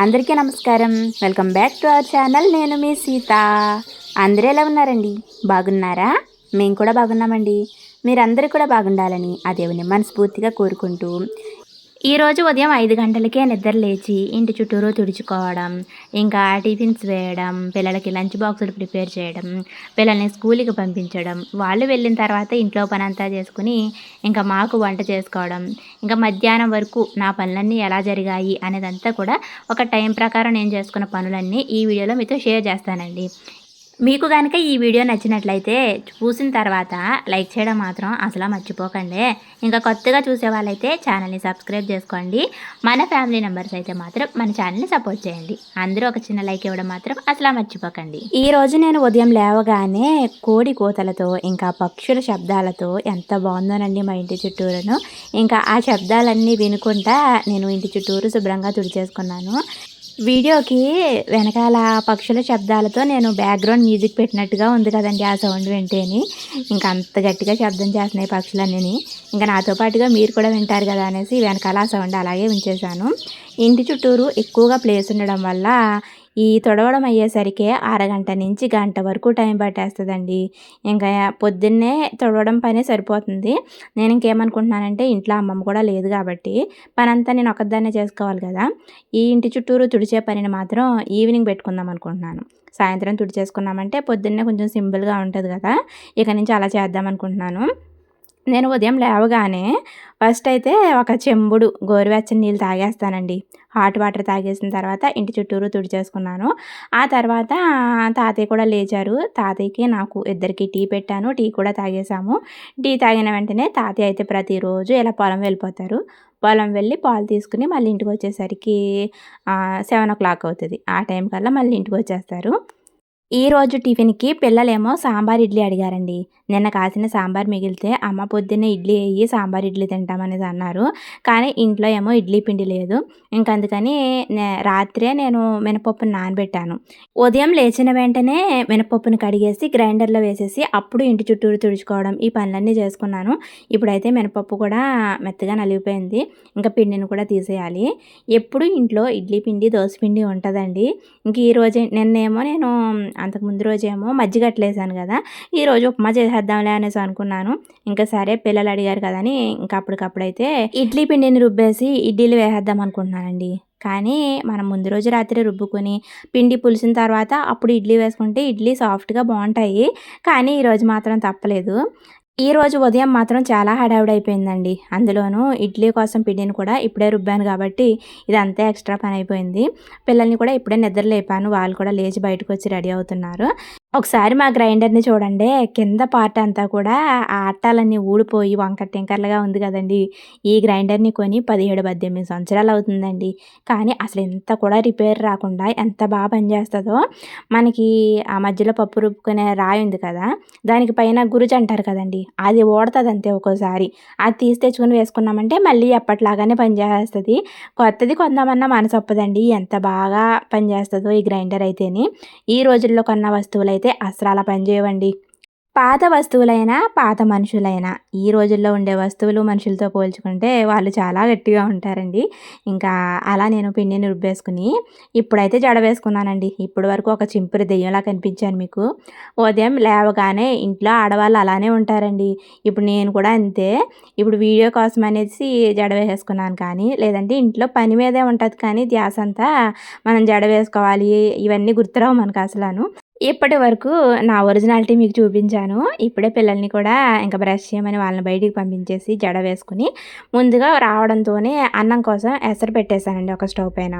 అందరికీ నమస్కారం. Welcome back to our channel. నేను మీ సీత. అందరూ ఎలా ఉన్నారండి? బాగున్నారా? మేము కూడా బాగున్నామండి. మీరందరూ కూడా బాగుండాలని ఆ దేవుని మనస్ఫూర్తిగా కోరుకుంటూ ఈరోజు ఉదయం ఐదు గంటలకే నిద్ర లేచి ఇంటి చుట్టూరు తుడుచుకోవడం ఇంకా టిఫిన్స్ వేయడం పిల్లలకి లంచ్ బాక్సులు ప్రిపేర్ చేయడం పిల్లల్ని స్కూల్కి పంపించడం వాళ్ళు వెళ్ళిన తర్వాత ఇంట్లో పని అంతా చేసుకుని ఇంకా మాకు వంట చేసుకోవడం ఇంకా మధ్యాహ్నం వరకు నా పనులన్నీ ఎలా జరిగాయి అనేదంతా కూడా ఒక టైం ప్రకారం నేను చేసుకున్న పనులన్నీ ఈ వీడియోలో మీతో షేర్ చేస్తానండి. మీకు కనుక ఈ వీడియో నచ్చినట్లయితే చూసిన తర్వాత లైక్ చేయడం మాత్రం అసలు మర్చిపోకండి. ఇంకా కొత్తగా చూసే వాళ్ళైతే ఛానల్ని సబ్స్క్రైబ్ చేసుకోండి. మన ఫ్యామిలీ మెంబర్స్ అయితే మాత్రం మన ఛానల్ని సపోర్ట్ చేయండి. అందరూ ఒక చిన్న లైక్ ఇవ్వడం మాత్రం అసలు మర్చిపోకండి. ఈ రోజు నేను ఉదయం లేవగానే కోడి కోతలతో ఇంకా పక్షుల శబ్దాలతో ఎంత బాగుందోనండి మా ఇంటి చుట్టూరును. ఇంకా ఆ శబ్దాలన్నీ వినుకుంటా నేను ఇంటి చుట్టూరు శుభ్రంగా తుడిచేసుకున్నాను. వీడియోకి వెనకాల పక్షుల శబ్దాలతో నేను బ్యాక్గ్రౌండ్ మ్యూజిక్ పెట్టినట్టుగా ఉంది కదండి ఆ సౌండ్ వింటేని. ఇంకా అంత గట్టిగా శబ్దం చేస్తున్నాయి పక్షులన్నీ ఇంకా నాతో పాటుగా మీరు కూడా వింటారు కదా అనేసి వెనకాల ఆ సౌండ్ అలాగే ఉంచేశాను. ఇంటి చుట్టూరు ఎక్కువగా ప్లేస్ ఉండడం వల్ల ఈ తొడవడం అయ్యేసరికి అరగంట నుంచి గంట వరకు టైం పట్టేస్తుందండి. ఇంకా పొద్దున్నే తొడవడం పనే సరిపోతుంది. నేను ఇంకేమనుకుంటున్నానంటే ఇంట్లో అమ్మమ్మ కూడా లేదు కాబట్టి పనంతా నేను ఒకదాన్నే చేసుకోవాలి కదా. ఈ ఇంటి చుట్టూరు తుడిచే పనిని మాత్రం ఈవినింగ్ పెట్టుకుందాం అనుకుంటున్నాను. సాయంత్రం తుడిచేసుకున్నామంటే పొద్దున్నే కొంచెం సింపుల్గా ఉంటుంది కదా. ఇక నుంచి అలా చేద్దాం అనుకుంటున్నాను. నేను ఉదయం లేవగానే ఫస్ట్ అయితే ఒక చెంబుడు గోరువెచ్చని నీళ్ళు తాగేస్తానండి. హాట్ వాటర్ తాగేసిన తర్వాత ఇంటి చుట్టూరు తుడిచేసుకున్నాను. ఆ తర్వాత తాతయ్య కూడా లేచారు. తాతయ్యకి నాకు ఇద్దరికి టీ పెట్టాను. టీ కూడా తాగేసాము టీ తాగిన వెంటనే తాతయ్య అయితే ప్రతిరోజు ఇలా పొలం వెళ్ళిపోతారు. పొలం వెళ్ళి పాలు తీసుకుని మళ్ళీ ఇంటికి వచ్చేసరికి సెవెన్ ఓ క్లాక్ అవుతుంది. ఆ టైం కల్లా మళ్ళీ ఇంటికి వచ్చేస్తారు. ఈరోజు టిఫిన్కి పిల్లలేమో సాంబార్ ఇడ్లీ అడిగారండి. నిన్న కాసిన సాంబార్ మిగిలితే అమ్మ పొద్దున్నే ఇడ్లీ వేయి సాంబార్ ఇడ్లీ తింటామనేది అన్నారు. కానీ ఇంట్లో ఏమో ఇడ్లీ పిండి లేదు. ఇంకందుకని రాత్రే నేను మినపప్పును నానబెట్టాను. ఉదయం లేచిన వెంటనే మినపప్పును కడిగేసి గ్రైండర్లో వేసేసి అప్పుడు ఇంటి చుట్టూరు తుడుచుకోవడం ఈ పనులన్నీ చేసుకున్నాను. ఇప్పుడైతే మినపప్పు కూడా మెత్తగా నలిగిపోయింది. ఇంకా పిండిని కూడా తీసేయాలి. ఎప్పుడు ఇంట్లో ఇడ్లీ పిండి దోశ పిండి ఉంటుందండి. ఇంక ఈరోజు నిన్నేమో నేను అంతకు ముందు రోజేమో మజ్జిగ అట్లేసాను కదా ఈరోజు ఉప్మా చేసేద్దాంలే అనేసి అనుకున్నాను. ఇంకా సరే పిల్లలు అడిగారు కదా అని ఇంకా అప్పటికప్పుడైతే ఇడ్లీ పిండిని రుబ్బేసి ఇడ్లీలు వేసేద్దాం అనుకుంటున్నానండి. కానీ మనం ముందు రోజు రాత్రి రుబ్బుకొని పిండి పులిసిన తర్వాత అప్పుడు ఇడ్లీ వేసుకుంటే ఇడ్లీ సాఫ్ట్గా బాగుంటాయి. కానీ ఈరోజు మాత్రం తప్పలేదు. ఈ రోజు ఉదయం మాత్రం చాలా హడావిడైపోయిందండి. అందులోనూ ఇడ్లీ కోసం పిండిని కూడా ఇప్పుడే రుబ్బాను కాబట్టి ఇదంతా ఎక్స్ట్రా పని అయిపోయింది పిల్లల్ని కూడా ఇప్పుడే నిద్ర లేపాను వాళ్ళు కూడా లేచి బయటకు వచ్చి రెడీ అవుతున్నారు. ఒకసారి మా గ్రైండర్ని చూడండి. కింద పార్ట్ అంతా కూడా ఆ అట్టాలన్నీ ఊడిపోయి వంక టింకర్లుగా ఉంది కదండి. ఈ గ్రైండర్ని కొని పదిహేడు పద్దెనిమిది సంవత్సరాలు అవుతుందండి. కానీ అసలు ఎంత కూడా రిపేర్ రాకుండా ఎంత బాగా పనిచేస్తుందో మనకి ఆ మధ్యలో పప్పు రుబ్బుకునే రాయి ఉంది కదా దానికి పైన గురుజు అంటారు కదండి. అది ఓడుతుంది అంతే ఒక్కోసారి. అది తీసి తెచ్చుకొని వేసుకున్నామంటే మళ్ళీ ఎప్పటిలాగానే పనిచేస్తుంది కొత్తది కొందామన్నా మనసు ఒప్పదండి ఎంత బాగా పనిచేస్తుందో ఈ గ్రైండర్ అయితేని. ఈ రోజుల్లో కొన్న వస్తువులు అయితే అసలు పని పనిచేయవండి పాత వస్తువులైనా పాత మనుషులైనా ఈ రోజుల్లో ఉండే వస్తువులు మనుషులతో పోల్చుకుంటే వాళ్ళు చాలా గట్టిగా ఉంటారండి. ఇంకా అలా నేను పిండిని రుబ్బేసుకుని ఇప్పుడైతే జడ వేసుకున్నానండి. ఇప్పటి వరకు ఒక చింపురి దెయ్యంలా కనిపించాను మీకు. ఉదయం లేవగానే ఇంట్లో ఆడవాళ్ళు అలానే ఉంటారండి. ఇప్పుడు నేను కూడా అంతే. ఇప్పుడు వీడియో కోసం అనేసి జడ వేసేసుకున్నాను కానీ లేదంటే ఇంట్లో పని మీదే ఉంటుంది కానీ ధ్యాస అంతా మనం జడ వేసుకోవాలి ఇవన్నీ గుర్తురావు మనకు అసలు ఇప్పటి వరకు నా ఒరిజినాలిటీ మీకు చూపించాను. ఇప్పుడే పిల్లల్ని కూడా ఇంకా బ్రష్ చేయమని వాళ్ళని బయటికి పంపించేసి జడ వేసుకుని ముందుగా రావడంతోనే అన్నం కోసం ఎసరు పెట్టేశానండి ఒక స్టవ్ పైన.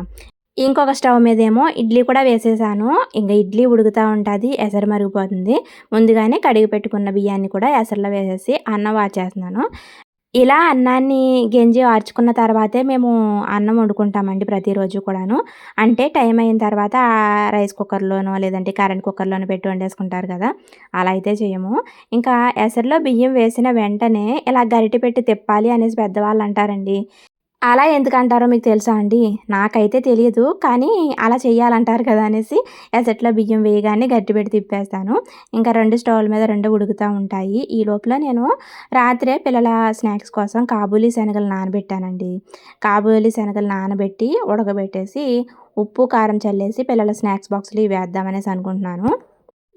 ఇంకొక స్టవ్ మీద ఏమో ఇడ్లీ కూడా వేసేసాను. ఇంకా ఇడ్లీ ఉడుకుతూ ఉంటుంది ఎసరు మరిగిపోతుంది. ముందుగానే కడిగి పెట్టుకున్న బియ్యాన్ని కూడా ఎసరులో వేసేసి అన్నం వాచేస్తున్నాను. ఇలా అన్నాన్ని గెంజి ఆర్చుకున్న తర్వాతే మేము అన్నం వండుకుంటామండి ప్రతిరోజు కూడాను. అంటే టైం అయిన తర్వాత రైస్ కుక్కర్లోనో లేదంటే కరెంట్ కుక్కర్లోనో పెట్టి వండేసుకుంటారు కదా. అలా అయితే చేయము. ఇంకా ఎసరిలో బియ్యం వేసిన వెంటనే ఇలా గరిటె పెట్టి తిప్పాలి అనేసి పెద్దవాళ్ళు అంటారండి. అలా ఎందుకంటారో మీకు తెలుసా అండి? నాకైతే తెలియదు కానీ అలా చేయాలంటారు కదా అనేసి ఎసట్లో బియ్యం వేయగానే గట్టి పెట్టి తిప్పేస్తాను. ఇంకా రెండు స్టవ్ల మీద రెండు ఉడుకుతూ ఉంటాయి. ఈ లోపల నేను రాత్రే పిల్లల స్నాక్స్ కోసం కాబూలీ శనగలు నానబెట్టానండి. కాబూలీ శనగలు నానబెట్టి ఉడకబెట్టేసి ఉప్పు కారం చల్లేసి పిల్లల స్నాక్స్ బాక్స్లో ఇవి వేద్దామనేసి అనుకుంటున్నాను.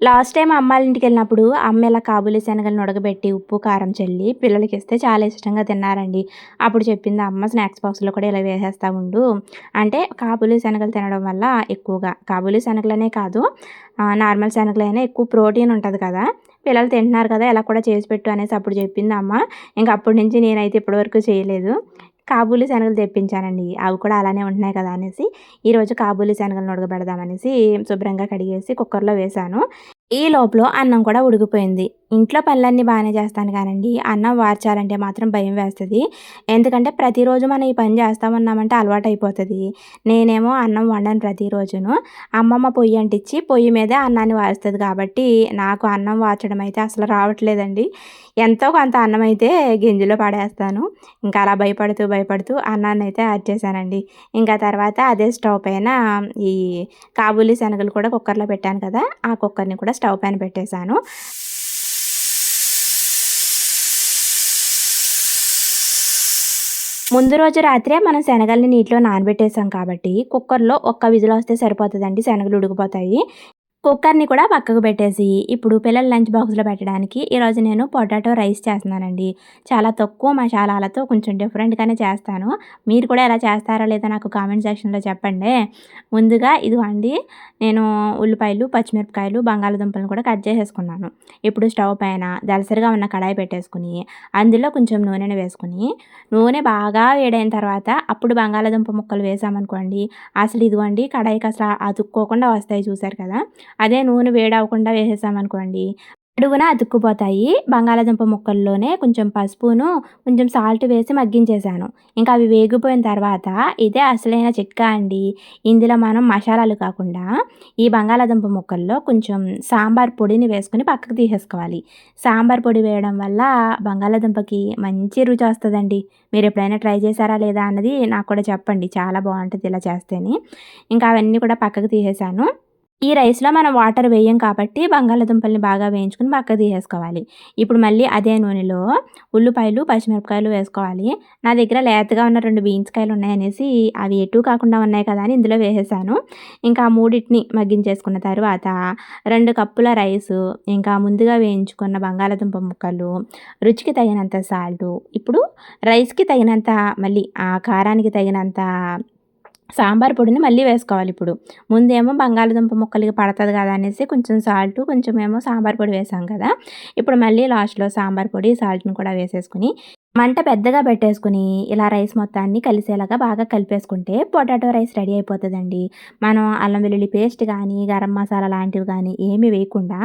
లాస్ట్ టైం అమ్మ ఇంటికి వెళ్ళినప్పుడు అమ్మ ఇలా కాబూలి శనగలను ఉడకబెట్టి ఉప్పు కారం చల్లి పిల్లలకి ఇస్తే చాలా ఇష్టంగా తిన్నారండి. అప్పుడు చెప్పింది అమ్మ స్నాక్స్ బాక్స్లో కూడా ఇలా వేసేస్తా ఉండు. అంటే కాబూలి శనగలు తినడం వల్ల ఎక్కువగా కాబూలి శనగలనే కాదు నార్మల్ శనగలైనా ఎక్కువ ప్రోటీన్ ఉంటుంది కదా. పిల్లలు తింటున్నారు కదా ఇలా కూడా చేసి పెట్టు అనేసి అప్పుడు చెప్పింది అమ్మ. ఇంకా అప్పటి నుంచి నేనైతే ఇప్పటివరకు చేయలేదు. కాబూలి శనగలు తెప్పించానండి. అవి కూడా అలానే ఉంటున్నాయి కదా అనేసి ఈరోజు కాబూలి శనగలను ఉడకబెడదామనేసి శుభ్రంగా కడిగేసి కుక్కర్లో వేశాను ఈ లోపల అన్నం కూడా ఉడికిపోయింది. ఇంట్లో పనులన్నీ బాగానే చేస్తాను కానండి. అన్నం వార్చాలంటే మాత్రం భయం వేస్తుంది. ఎందుకంటే ప్రతిరోజు మనం ఈ పని చేస్తామన్నామంటే అలవాటు అయిపోతుంది నేనేమో అన్నం వండను ప్రతిరోజును. అమ్మమ్మ పొయ్యి అంటించి పొయ్యి మీదే అన్నాన్ని వారుస్తుంది కాబట్టి నాకు అన్నం వార్చడం అయితే అసలు రావట్లేదండి. ఎంతో కొంత అన్నం అయితే గింజలో పడేస్తాను. ఇంకా అలా భయపడుతూ భయపడుతూ అన్నాన్ని అయితే యాడ్ చేశానండి. ఇంకా తర్వాత అదే స్టవ్ పైన ఈ కాబూలీ శనగలు కూడా కుక్కర్లో పెట్టాను కదా ఆ కుక్కర్ని కూడా స్టవ్ పైన పెట్టేశాను. ముందు రోజు రాత్రే మనం శనగల్ని నీటిలో నానబెట్టేసాం కాబట్టి కుక్కర్లో ఒక్క విజిల్ వస్తే సరిపోతుందండి. శనగలు ఉడికిపోతాయి. కుక్కర్ని కూడా పక్కకు పెట్టేసి ఇప్పుడు పిల్లల లంచ్ బాక్స్లో పెట్టడానికి ఈరోజు నేను పొటాటో రైస్ చేస్తున్నానండి. చాలా తక్కువ మసాలాలతో కొంచెం డిఫరెంట్గానే చేస్తాను. మీరు కూడా ఎలా చేస్తారో లేదో నాకు కామెంట్ సెక్షన్లో చెప్పండి. ముందుగా ఇదిగోండి నేను ఉల్లిపాయలు పచ్చిమిరపకాయలు బంగాళదుంపలను కూడా కట్ చేసేసుకున్నాను. ఇప్పుడు స్టవ్ పైన దలసరిగా ఉన్న కడాయి పెట్టేసుకుని అందులో కొంచెం నూనెను వేసుకుని నూనె బాగా వేడైన తర్వాత అప్పుడు బంగాళదుంప ముక్కలు వేసామనుకోండి అసలు ఇదిగోండి కడాయికి అసలు అతుక్కోకుండా వస్తాయి చూసారు కదా? అదే నూనె వేడవకుండా వేసేసామనుకోండి అడుగున అతుక్కుపోతాయి. బంగాళాదుంప ముక్కల్లోనే కొంచెం పసుపును కొంచెం సాల్ట్ వేసి మగ్గించేశాను. ఇంకా అవి వేగిపోయిన తర్వాత ఇదే అసలైన చిట్కా అండి. ఇందులో మనం మసాలాలు కాకుండా ఈ బంగాళాదుంప ముక్కల్లో కొంచెం సాంబార్ పొడిని వేసుకుని పక్కకు తీసేసుకోవాలి. సాంబార్ పొడి వేయడం వల్ల బంగాళాదుంపకి మంచి రుచి వస్తుందండి. మీరు ఎప్పుడైనా ట్రై చేశారా లేదా అన్నది నాకు కూడా చెప్పండి. చాలా బాగుంటుంది ఇలా చేస్తేనే. ఇంకా అవన్నీ కూడా పక్కకు తీసేసాను ఈ రైస్లో మనం వాటర్ వేయం కాబట్టి బంగాళాదుంపల్ని బాగా వేయించుకుని పక్క తీసేసుకోవాలి. ఇప్పుడు మళ్ళీ అదే నూనెలో ఉల్లిపాయలు పచ్చిమిరపకాయలు వేసుకోవాలి. నా దగ్గర లేతగా ఉన్న రెండు బీన్స్ కాయలు ఉన్నాయనేసి అవి ఎటు కాకుండా ఉన్నాయి కదా అని ఇందులో వేసేసాను. ఇంకా మూడింటిని మగ్గించేసుకున్న తర్వాత రెండు కప్పుల రైస్ ఇంకా ముందుగా వేయించుకున్న బంగాళాదుంప ముక్కలు రుచికి తగినంత సాల్టు. ఇప్పుడు రైస్కి తగినంత మళ్ళీ ఆ కారానికి తగినంత సాంబార్ పొడిని మళ్ళీ వేసుకోవాలి ఇప్పుడు. ముందేమో బంగాళదుంప ముక్కలకి పడుతుంది కదా అనేసి కొంచెం సాల్ట్ కొంచెం ఏమో సాంబార్ పొడి వేసాం కదా. ఇప్పుడు మళ్ళీ లాస్ట్లో సాంబార్ పొడి సాల్ట్ని కూడా వేసేసుకుని మంట పెద్దగా పెట్టేసుకుని ఇలా రైస్ మొత్తాన్ని కలిసేలాగా బాగా కలిపేసుకుంటే పొటాటో రైస్ రెడీ అయిపోతుందండి. మనం అల్లం వెల్లుల్లి పేస్ట్ కానీ గరం మసాలా లాంటివి కానీ ఏమీ వేయకుండా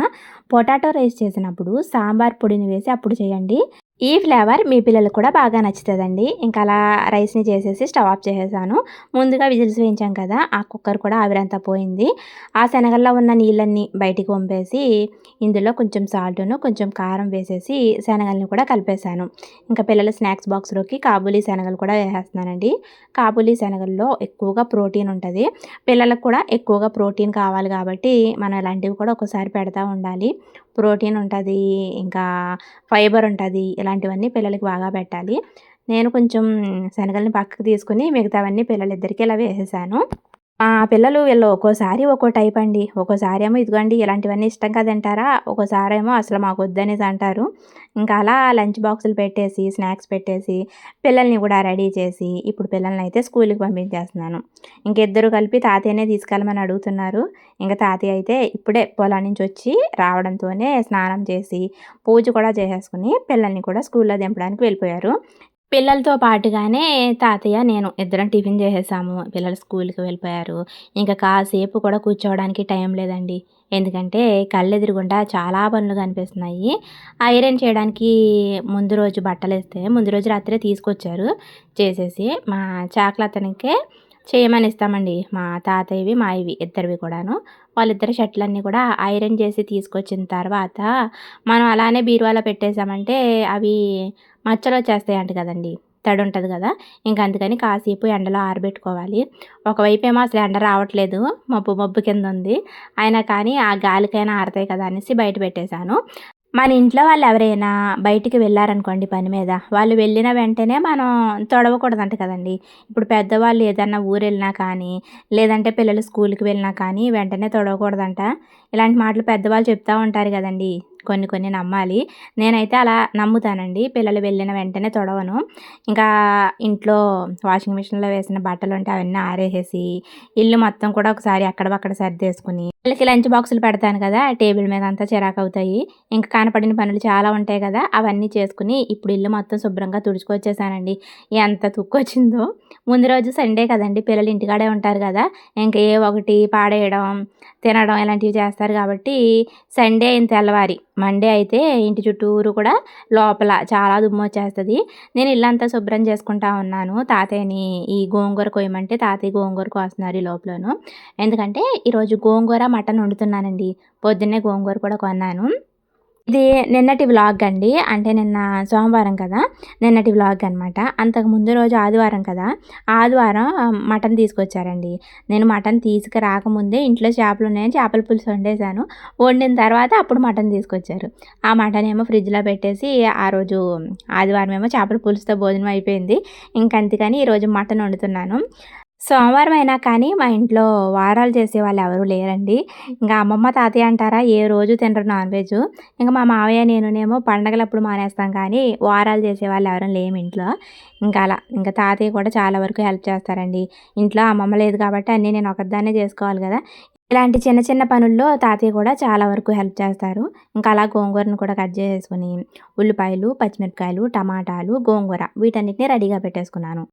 పొటాటో రైస్ చేసినప్పుడు సాంబార్ పొడిని వేసి అప్పుడు చేయండి. ఈ ఫ్లేవర్ మీ పిల్లలకు కూడా బాగా నచ్చుతుందండి. ఇంకా అలా రైస్ని చేసేసి స్టవ్ ఆఫ్ చేసేసాను. ముందుగా విజిల్స్ వేయించాం కదా ఆ కుక్కర్ కూడా ఆవిరంతా పోయింది. ఆ శనగల్లో ఉన్న నీళ్ళన్నీ బయటికి పంపేసి ఇందులో కొంచెం సాల్ట్ను కొంచెం కారం వేసేసి శనగల్ని కూడా కలిపేశాను. ఇంకా పిల్లల స్నాక్స్ బాక్స్లోకి కాబూలీ శనగలు కూడా వేసేస్తున్నానండి కాబూలీ శనగల్లో ఎక్కువగా ప్రోటీన్ ఉంటుంది. పిల్లలకు కూడా ఎక్కువగా ప్రోటీన్ కావాలి కాబట్టి మనం ఇలాంటివి కూడా ఒకసారి పెడతా ఉండాలి. ప్రోటీన్ ఉంటుంది ఇంకా ఫైబర్ ఉంటుంది ఇలాంటివన్నీ పిల్లలకి బాగా పెట్టాలి. నేను కొంచెం శనగల్ని పక్కకు తీసుకుని మిగతావన్నీ పిల్లలిద్దరికీ ఇలా వేసేసాను. ఆ పిల్లలు వీళ్ళు ఒక్కోసారి ఒక్కో టైప్ అండి. ఒక్కోసారి ఏమో ఇదిగోండి ఇలాంటివన్నీ ఇష్టంగా తింటారా ఒక్కోసారి ఏమో అసలు మాకు వద్దనేసి అంటారు. ఇంకా అలా లంచ్ బాక్సులు పెట్టేసి స్నాక్స్ పెట్టేసి పిల్లల్ని కూడా రెడీ చేసి ఇప్పుడు పిల్లల్ని అయితే స్కూల్కి పంపించేస్తున్నాను. ఇంకిద్దరు కలిపి తాతయ్యనే తీసుకెళ్ళమని అడుగుతున్నారు. ఇంకా తాతయ్య అయితే ఇప్పుడే పొలం నుంచి వచ్చి రావడంతోనే స్నానం చేసి పూజ కూడా చేసేసుకుని పిల్లల్ని కూడా స్కూల్లో దింపడానికి వెళ్ళిపోయారు. పిల్లలతో పాటుగానే తాతయ్య నేను ఇద్దరం టిఫిన్ చేసేసాము. పిల్లలు స్కూల్కి వెళ్ళిపోయారు. ఇంకా కాసేపు కూడా కూర్చోవడానికి టైం లేదండి. ఎందుకంటే కళ్ళెదురుగుండా చాలా పనులు కనిపిస్తున్నాయి. ఐరన్ చేయడానికి ముందు రోజు బట్టలు వేస్తే ముందు రోజు రాత్రే తీసుకొచ్చారు. చేసేసి మా చాకలతనికే చేయమని ఇస్తామండి. మా తాతయ్యవి మా ఇవి ఇద్దరివి కూడాను. వాళ్ళిద్దరు షర్ట్లన్నీ కూడా ఐరన్ చేసి తీసుకొచ్చిన తర్వాత మనం అలానే బీరువాలో పెట్టేసామంటే అవి మచ్చలు వచ్చేస్తాయి అంట కదండి. తడి ఉంటుంది కదా. ఇంక అందుకని కాసేపు ఎండలో ఆరబెట్టుకోవాలి. ఒకవైపు ఏమో అసలు ఎండ రావట్లేదు. మబ్బు మబ్బు కింద ఉంది అయినా కానీ ఆ గాలికైనా ఆరుతాయి కదా అనేసి బయట పెట్టేశాను. మన ఇంట్లో వాళ్ళు ఎవరైనా బయటికి వెళ్ళారనుకోండి పని మీద వాళ్ళు వెళ్ళిన వెంటనే మనం తొడవకూడదంట కదండి. ఇప్పుడు పెద్దవాళ్ళు ఏదన్నా ఊరు వెళ్ళినా కానీ లేదంటే పిల్లలు స్కూల్కి వెళ్ళినా కానీ వెంటనే తొడవకూడదంట. ఇలాంటి మాటలు పెద్దవాళ్ళు చెప్తూ ఉంటారు కదండి. కొన్ని కొన్ని నమ్మాలి. నేనైతే అలా నమ్ముతానండి. పిల్లలు వెళ్ళిన వెంటనే తొడవను. ఇంకా ఇంట్లో వాషింగ్ మిషన్లో వేసిన బట్టలు ఉంటే అవన్నీ ఆరేసేసి ఇల్లు మొత్తం కూడా ఒకసారి అక్కడక్కడ సర్దేసుకుని వీళ్ళకి లంచ్ బాక్సులు పెడతాను కదా టేబుల్ మీద అంతా చిరాకు అవుతాయి ఇంకా కనపడిన పనులు చాలా ఉంటాయి కదా అవన్నీ చేసుకుని ఇప్పుడు ఇల్లు మొత్తం శుభ్రంగా తుడుచుకొచ్చేసానండి. ఎంత తుక్కొచ్చిందో. ముందు రోజు సండే కదండి పిల్లలు ఇంటికాడే ఉంటారు కదా ఇంకా ఏ ఒకటి పాడేయడం తినడం ఇలాంటివి చేస్తారు కాబట్టి సండే అయిన తెల్లవారి మండే అయితే ఇంటి చుట్టూరు కూడా లోపల చాలా దుమ్ము వచ్చేస్తుంది. నేను ఇల్లంతా శుభ్రం చేసుకుంటా ఉన్నాను. తాతయ్యని ఈ గోంగూర కోయమంటే తాతయ్య గోంగూర కోస్తున్నారు ఈ లోపలను. ఎందుకంటే ఈరోజు గోంగూర మటన్ వండుతున్నానండి. పొద్దున్నే గోంగూర కూడా కొన్నాను. ఇది నిన్నటి వ్లాగ్ అండి. అంటే నిన్న సోమవారం కదా. నిన్నటి వ్లాగ్ అనమాట అంతకు ముందు రోజు ఆదివారం కదా. ఆదివారం మటన్ తీసుకొచ్చారండి. నేను మటన్ తీసుకురాకముందే ఇంట్లో చేపలు ఉన్నాయని చేపల పులుసు వండేసాను వండిన తర్వాత అప్పుడు మటన్ తీసుకొచ్చారు. ఆ మటన్ ఏమో ఫ్రిడ్జ్లో పెట్టేసి ఆ రోజు ఆదివారం ఏమో చేపల పులుసుతో భోజనం అయిపోయింది. ఇంకంతకని ఈరోజు మటన్ వండుతున్నాను. సోమవారం అయినా కానీ మా ఇంట్లో వారాలు చేసే వాళ్ళు ఎవరు లేరండి. ఇంకా అమ్మమ్మ తాతయ్య అంటారా ఏ రోజు తినరు నాన్ వెజ్. ఇంకా మా మావయ్య నేనునేమో పండగలప్పుడు మానేస్తాం కానీ వారాలు చేసే వాళ్ళు ఎవరు లేము ఇంట్లో. ఇంకా అలా ఇంకా తాతయ్య కూడా చాలా వరకు హెల్ప్ చేస్తారండి. ఇంట్లో అమ్మమ్మ లేదు కాబట్టి అన్నీ నేను ఒకదాన్నే చేసుకోవాలి కదా. ఇలాంటి చిన్న చిన్న పనుల్లో తాతయ్య కూడా చాలా వరకు హెల్ప్ చేస్తారు. ఇంకా అలా గోంగూరను కూడా కట్ చేసుకుని ఉల్లిపాయలు పచ్చిమిరపకాయలు టమాటాలు గోంగూర వీటన్నిటిని రెడీగా పెట్టేసుకున్నాను.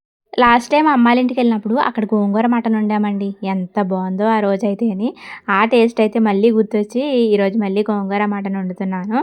లాస్ట్ టైం అమ్మాయిల ఇంటికి వెళ్ళినప్పుడు అక్కడ గోంగూర మటన్ వండామండి. ఎంత బాగుందో ఆ రోజు అయితే అని ఆ టేస్ట్ అయితే మళ్ళీ గుర్తొచ్చి ఈరోజు మళ్ళీ గోంగూర మటన్ వండుతున్నాను.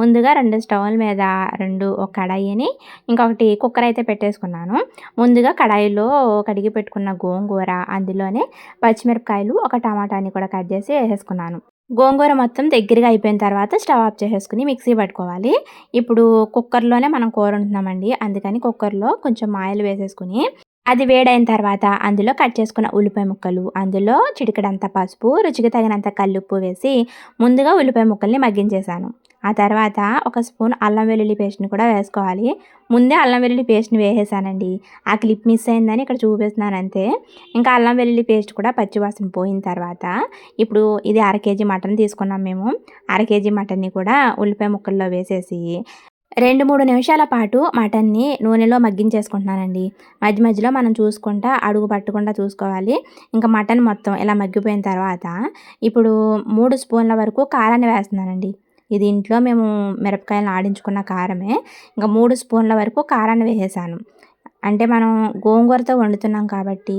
ముందుగా రెండు స్టవ్ల మీద రెండు ఒక కడాయిని ఇంకొకటి కుక్కర్ అయితే పెట్టేసుకున్నాను. ముందుగా కడాయిలో కడిగి పెట్టుకున్న గోంగూర అందులోనే పచ్చిమిరపకాయలు ఒక టమాటాని కూడా కట్ చేసి వేసేసుకున్నాను. గోంగూర మొత్తం దగ్గరగా అయిపోయిన తర్వాత స్టవ్ ఆఫ్ చేసేసుకుని మిక్సీ పట్టుకోవాలి. ఇప్పుడు కుక్కర్లోనే మనం కూర ఉంటున్నామండి అందుకని కుక్కర్లో కొంచెం ఆయిల్ వేసేసుకుని అది వేడైన తర్వాత అందులో కట్ చేసుకున్న ఉల్లిపాయ ముక్కలు అందులో చిటికడంత పసుపు రుచికి తగినంత కల్లుప్పు వేసి ముందుగా ఉల్లిపాయ ముక్కల్ని మగ్గించేశాను ఆ తర్వాత ఒక స్పూన్ అల్లం వెల్లుల్లి పేస్ట్ని కూడా వేసుకోవాలి. ముందే అల్లం వెల్లుల్లి పేస్ట్ని వేసేసానండి. ఆ క్లిప్ మిస్ అయిందని ఇక్కడ చూపిస్తున్నాను అంతే. ఇంకా అల్లం వెల్లుల్లి పేస్ట్ కూడా పచ్చివాసన పోయిన తర్వాత ఇప్పుడు ఇది అర కేజీ మటన్ తీసుకున్నాం మేము. అర కేజీ మటన్ని కూడా ఉల్లిపాయ ముక్కల్లో వేసేసి రెండు మూడు నిమిషాల పాటు మటన్ని నూనెలో మగ్గించేసుకుంటున్నానండి. మధ్య మధ్యలో మనం చూసుకుంటా అడుగు పట్టకుండా చూసుకోవాలి. ఇంకా మటన్ మొత్తం ఇలా మగ్గిపోయిన తర్వాత ఇప్పుడు మూడు స్పూన్ల వరకు కారాన్ని వేస్తున్నానండి. ఇది ఇంట్లో మేము మిరపకాయలు ఆడించుకున్న కారమే. ఇంకా మూడు స్పూన్ల వరకు కారాన్ని వేసేసాను. అంటే మనం గోంగూరతో వండుతున్నాం కాబట్టి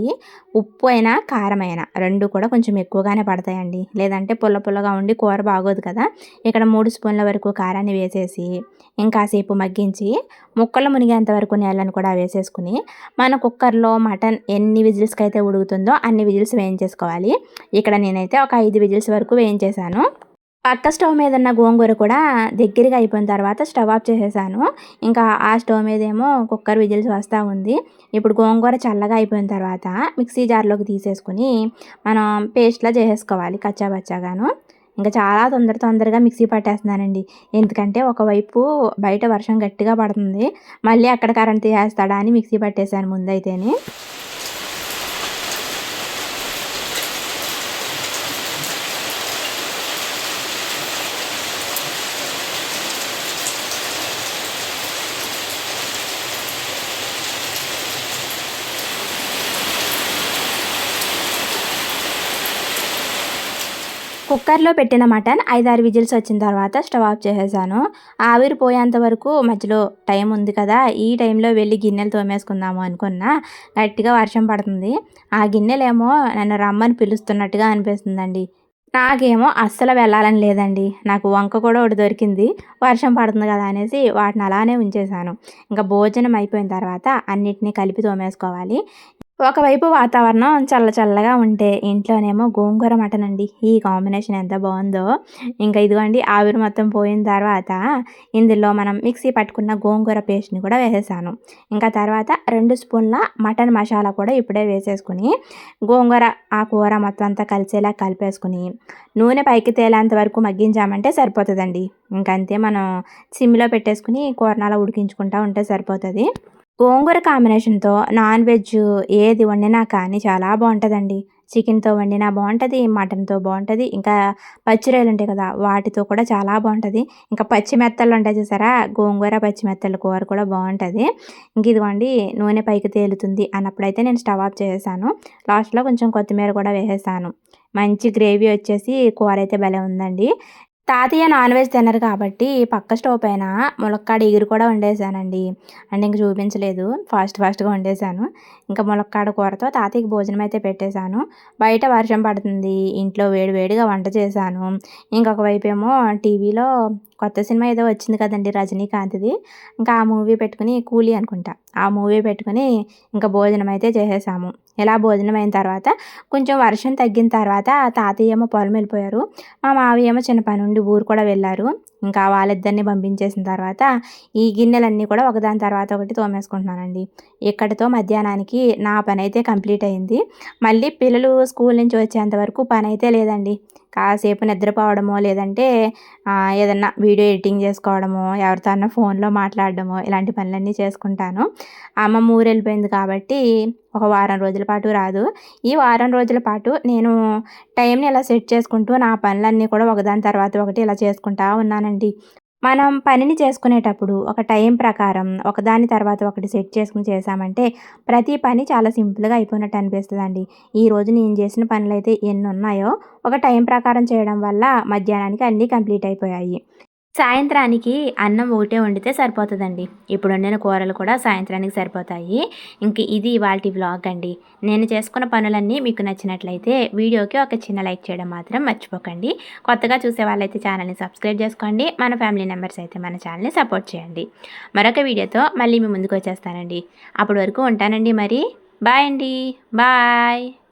ఉప్పు అయినా కారం అయినా రెండు కూడా కొంచెం ఎక్కువగానే పడతాయండి. లేదంటే పుల్ల పుల్లగా ఉండి కూర బాగోదు కదా. ఇక్కడ మూడు స్పూన్ల వరకు కారాన్ని వేసేసి ఇంకాసేపు మగ్గించి ముక్కలు మునిగేంత వరకు నీళ్ళని కూడా వేసేసుకుని మన కుక్కర్లో మటన్ ఎన్ని విజిల్స్కి అయితే ఉడుకుతుందో అన్ని విజిల్స్ వేయించేసుకోవాలి. ఇక్కడ నేనైతే ఒక ఐదు విజిల్స్ వరకు వేయించేసాను. పక్క స్టవ్ మీద ఉన్న గోంగూర కూడా దగ్గరగా అయిపోయిన తర్వాత స్టవ్ ఆఫ్ చేసేసాను. ఇంకా ఆ స్టవ్ మీద ఏమో కుక్కర్ విజిల్స్ వస్తూ ఉంది. ఇప్పుడు గోంగూర చల్లగా అయిపోయిన తర్వాత మిక్సీ జార్లోకి తీసేసుకుని మనం పేస్ట్లా చేసేసుకోవాలి కచ్చాబచ్చాగాను ఇంకా చాలా తొందర తొందరగా మిక్సీ పట్టేస్తున్నానండి. ఎందుకంటే ఒకవైపు బయట వర్షం గట్టిగా పడుతుంది. మళ్ళీ అక్కడ కరెంట్ తీసేస్తాడా అని మిక్సీ పట్టేశాను ముందైతేనే. కుక్కర్లో పెట్టిన మటన్ ఐదారు విజిల్స్ వచ్చిన తర్వాత స్టవ్ ఆఫ్ చేసేసాను. ఆవిరి పోయేంత వరకు మధ్యలో టైం ఉంది కదా ఈ టైంలో వెళ్ళి గిన్నెలు తోమేసుకుందాము అనుకున్నా. గట్టిగా వర్షం పడుతుంది. ఆ గిన్నెలేమో నన్ను రమ్మని పిలుస్తున్నట్టుగా అనిపిస్తుందండి. నాకేమో అస్సలు వెళ్ళాలని లేదండి. నాకు వంక కూడా ఒకటి దొరికింది. వర్షం పడుతుంది కదా అనేసి వాటిని అలానే ఉంచేసాను ఇంకా భోజనం అయిపోయిన తర్వాత అన్నిటినీ కలిపి తోమేసుకోవాలి. ఒకవైపు వాతావరణం చల్ల చల్లగా ఉంటే ఇంట్లోనేమో గోంగూర మటన్ అండి. ఈ కాంబినేషన్ ఎంత బాగుందో. ఇంకా ఇదిగోండి ఆవిరి మొత్తం పోయిన తర్వాత ఇందులో మనం మిక్సీ పట్టుకున్న గోంగూర పేస్ట్ని కూడా వేసేసాను. ఇంకా తర్వాత రెండు స్పూన్ల మటన్ మసాలా కూడా ఇప్పుడే వేసేసుకుని గోంగూర ఆ కూర మొత్తం అంతా కలిసేలా కలిపేసుకుని నూనె పైకి తేలేంత వరకు మగ్గించామంటే సరిపోతుందండి. ఇంకంతే మనం సిమ్లో పెట్టేసుకుని కూరనాల ఉడికించుకుంటా ఉంటే సరిపోతుంది. గోంగూర కాంబినేషన్తో నాన్ వెజ్ ఏది వండినా కానీ చాలా బాగుంటుందండి చికెన్తో వండినా బాగుంటుంది మటన్తో బాగుంటుంది ఇంకా పచ్చిరొయ్యలు ఉంటాయి కదా వాటితో కూడా చాలా బాగుంటుంది ఇంకా పచ్చిమెత్తలు ఉంటాయి చూసారా గోంగూర పచ్చిమెత్తల కూర కూడా బాగుంటుంది ఇంక ఇదిగోండి నూనె పైకి తేలుతుంది అన్నప్పుడైతే నేను స్టవ్ ఆఫ్ చేసేసాను. లాస్ట్లో కొంచెం కొత్తిమీర కూడా వేసేసాను. మంచి గ్రేవీ వచ్చేసి కూర అయితే భలే ఉందండి. తాతయ్య నాన్ వెజ్ తినరు కాబట్టి పక్క స్టవ్ పైన ములక్కాడ ఎగురు కూడా వండేసానండి. అంటే ఇంక చూపించలేదు. ఫాస్ట్ ఫాస్ట్గా వండేసాను. ఇంకా ములక్కాడ కూరతో తాతయ్యకి భోజనం అయితే పెట్టేశాను. బయట వర్షం పడుతుంది. ఇంట్లో వేడి వేడిగా వంట చేశాను. ఇంకొక వైపు ఏమో టీవీలో కొత్త సినిమా ఏదో వచ్చింది కదండి రజనీకాంత్ది. ఇంకా ఆ మూవీ పెట్టుకుని కూలీ అనుకుంటా. ఆ మూవీ పెట్టుకుని ఇంకా భోజనం అయితే చేసేసాము. ఇలా భోజనం అయిన తర్వాత కొంచెం వర్షం తగ్గిన తర్వాత తాతయ్య ఏమో పొలం వెళ్ళిపోయారు. మా మావయ్య ఏమో చిన్న పని ఉండి ఊరు కూడా వెళ్ళారు. ఇంకా వాళ్ళిద్దరిని పంపించేసిన తర్వాత ఈ గిన్నెలన్నీ కూడా ఒకదాని తర్వాత ఒకటి తోమేసుకుంటున్నానండి. ఇక్కడితో మధ్యాహ్నానికి నా పని అయితే కంప్లీట్ అయింది. మళ్ళీ పిల్లలు స్కూల్ నుంచి వచ్చేంత వరకు పని అయితే లేదండి. కాసేపు నిద్రపోవడమో లేదంటే ఏదన్నా వీడియో ఎడిటింగ్ చేసుకోవడమో ఎవరితో అన్న ఫోన్లో మాట్లాడడమో ఇలాంటి పనులన్నీ చేసుకుంటాను. అమ్మ ఊరు వెళ్ళిపోయింది కాబట్టి ఒక వారం రోజుల పాటు రాదు. ఈ వారం రోజుల పాటు నేను టైంని ఇలా సెట్ చేసుకుంటూ నా పనులన్నీ కూడా ఒకదాని తర్వాత ఒకటి ఇలా చేసుకుంటా ఉన్నానండి. మనం పనిని చేసుకునేటప్పుడు ఒక టైం ప్రకారం ఒకదాని తర్వాత ఒకటి సెట్ చేసుకుని చేసామంటే ప్రతి పని చాలా సింపుల్గా అయిపోయినట్టు అనిపిస్తుంది అండి ఈరోజు నేను చేసిన పనులు అయితే ఎన్ని ఉన్నాయో ఒక టైం ప్రకారం చేయడం వల్ల మధ్యాహ్నానికి అన్నీ కంప్లీట్ అయిపోయాయి. సాయంత్రానికి అన్నం ఒకటే వండితే సరిపోతుందండి. ఇప్పుడు వండిన కూరలు కూడా సాయంత్రానికి సరిపోతాయి. ఇంక ఇది ఇవాళ వ్లాగ్ అండి. నేను చేసుకున్న పనులన్నీ మీకు నచ్చినట్లయితే వీడియోకి ఒక చిన్న లైక్ చేయడం మాత్రం మర్చిపోకండి. కొత్తగా చూసే వాళ్ళైతే ఛానల్ని సబ్స్క్రైబ్ చేసుకోండి. మన ఫ్యామిలీ మెంబర్స్ అయితే మన ఛానల్ని సపోర్ట్ చేయండి. మరొక వీడియోతో మళ్ళీ మీ ముందుకు వచ్చేస్తానండి. అప్పటి వరకు ఉంటానండి మరి. బాయ్ అండి. బాయ్.